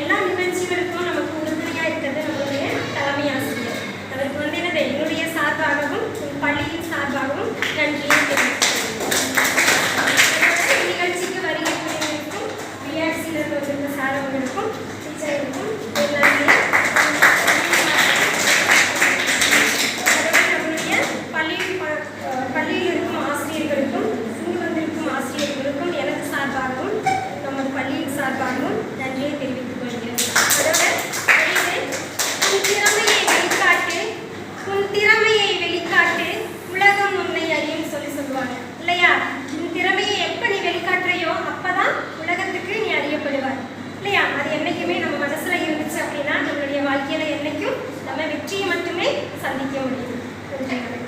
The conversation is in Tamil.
எல்லா நிகழ்ச்சிகளுக்கும் நமக்கு உறுதுணையாக இருக்கிறது நம்மளுடைய தலைமை ஆசிரியர் அதற்கு வந்து எனது என்னுடைய சார்பாகவும் பள்ளியின் சார்பாகவும் நன்றியை தெரிவித்துள்ளேன் நிகழ்ச்சிக்கு வருகிறவர்களுக்கும் பிஆர்சியில் வந்திருந்த சார் அவர்களுக்கும் டீச்சர்களுக்கும் sandi dijam gitu